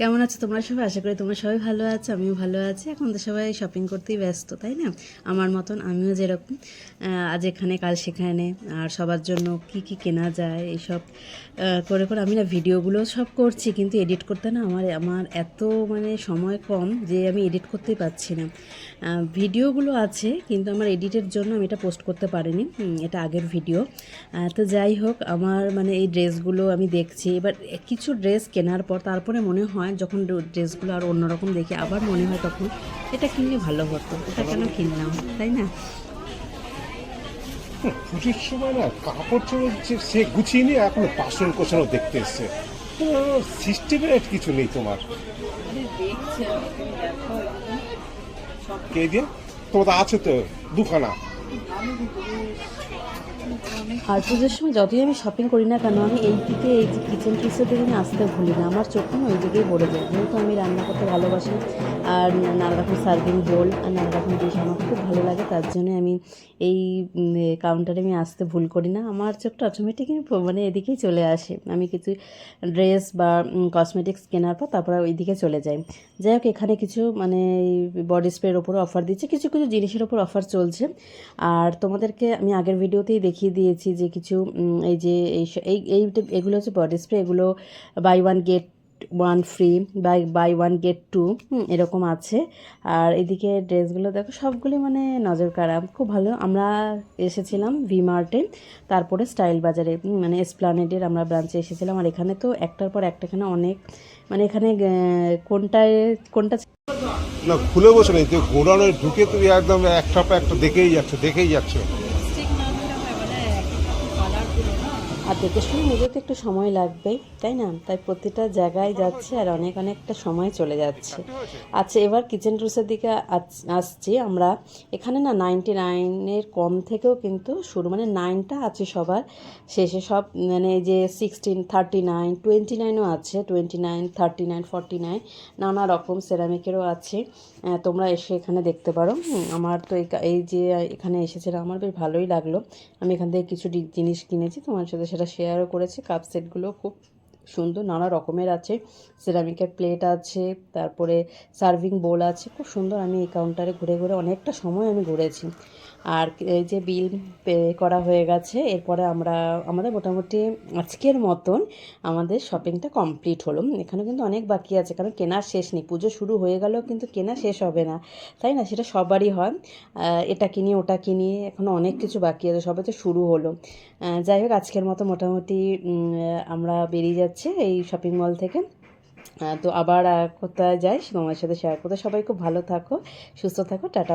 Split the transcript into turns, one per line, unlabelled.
কেমন আছো তোমরা সবাই? আশা করি তোমরা সবাই ভালো আছো, আমিও ভালো আছি। এখন তো সবাই শপিং করতেই ব্যস্ত, তাই না? আমার মতন আমিও যেরকম। আজ এখানে, কাল সেখানে। আর সবার জন্য কি কি কেনা যায়, এইসব করে করে আমি না ভিডিওগুলো সব করছি, কিন্তু এডিট করতে না আমার আমার এত মানে সময় কম যে আমি এডিট করতেই পারছি না। ভিডিওগুলো আছে, কিন্তু আমার এডিটের জন্য আমি এটা পোস্ট করতে পারিনি। এটা আগের ভিডিও তো যাই হোক, আমার মানে এই ড্রেসগুলো আমি দেখছি। এবার কিছু ড্রেস কেনার পর, তারপরে মনে হয় যখন ড্রেসগুলো আর অন্যরকম দেখি আবার মনে হয় তখন এটা কিনলে ভালো হতো এটা কেন কিনলাম তাই না?
পুজোর সময় না কাপড় চোপড় সে গুছিয়ে নিয়ে এখন বাসন কোষানো দেখতে এসছে। সিস্টেমের কিছু নেই তোমার। কে দিয়ে? তোমার আছে তো দুখানা।
আর পুজোর সময় যতই আমি শপিং করি না কেন, আমি এই দিকে এই যে কিচেন পিসের দিকে আমি আসতে ভুলি না। আমার চোখ ওই দিকেই পড়ে যায়। যেহেতু আমি রান্না করতে ভালোবাসি, আর নানা রকম সার্ভিং বোল আর নানা রকম ডিশ আমার খুব ভালো লাগে, তার জন্য আমি এই কাউন্টারে আমি আসতে ভুল করি না। আমার চোখটা অটোমেটিক মানে এদিকেই চলে আসে। আমি কিছু ড্রেস বা কসমেটিক্স কেনার পর তারপরে ওই দিকে চলে যাই। যাই হোক, এখানে কিছু মানে বডি স্প্রের ওপরে অফার দিচ্ছে। কিছু কিছু জিনিসের ওপর অফার চলছে। আর তোমাদেরকে আমি আগের ভিডিওতেই দেখিয়ে দিয়েছি যে কিছু এই যে এই এই এগুলো হচ্ছে বডি স্প্রে এগুলো buy one get one free buy buy one get two এরকম আছে। আর এদিকে ড্রেসগুলো দেখো, সবগুলি মানে নজর কাড়া খুব ভালো। আমরা এসেছিলাম ভি মার্টে তারপরে স্টাইল বাজারে মানে এসপ্লানেডের আমরা ব্রাঞ্চে এসেছিলাম। আর এখানে তো একটার পর একটা এখানে অনেক মানে এখানে কোনটায়, কোনটা
না, খুলে বসে নেই তুই গোডাউনে ঢুকে তুমি একদম একটা একটা দেখেই যাচ্ছে দেখেই যাচ্ছে।
আর দেখে শুনে নিজে তো একটু সময় লাগবেই, তাই না? তাই প্রতিটা জায়গায় যাচ্ছে আর অনেক অনেকটা সময় চলে যাচ্ছে। আচ্ছা এবার কিচেন রুসের দিকে আস- আসছি আমরা। এখানে না নাইনটি নাইনের কম থেকেও কিন্তু শুরু মানে নাইনটা আছে সবার শেষে, সব মানে যে সিক্সটিন থার্টি নাইন টোয়েন্টি নাইনও আছে twenty nine thirty nine forty nine নানা রকম সেরামিকেরও আছে। তোমরা এসে এখানে দেখতে পারো। আমার তো এই যে এখানে এসেছিলাম, আমার বেশ ভালোই লাগল। আমি এখান থেকে কিছু জিনিস কিনেছি, তোমার সাথে সেটা শেয়ারও করেছি কাপ সেটগুলো খুব সুন্দর, নানা রকমের আছে। সিরামিকের প্লেট আছে, তারপরে সার্ভিং বোল আছে। খুব সুন্দর আমি এই কাউন্টারে ঘুরে ঘুরে অনেকটা সময় আমি ঘুরেছি। আর এই যে বিল পে করা হয়ে গেছে, এরপরে আমরা, আমাদের মোটামুটি আজকের মতন আমাদের শপিংটা কমপ্লিট হলো। এখানে কিন্তু অনেক বাকি আছে, কারণ কেনার শেষ নেই। পুজো শুরু হয়ে গেলেও কিন্তু কেনা শেষ হবে না। তাই না? সেটা সবারই হয়। এটা কিনি, ওটা কিনি এখনও অনেক কিছু বাকি আছে, সবে তো শুরু হলো। যাই হোক, আজকের মতো মোটামুটি আমরা বেরিয়ে যাচ্ছে। এই শপিং মল থেকে। তো আবার কোথায় যাই তোমার সাথে শেয়ার করতে। সবাই খুব ভালো থাকো, সুস্থ থাকো, টাটা।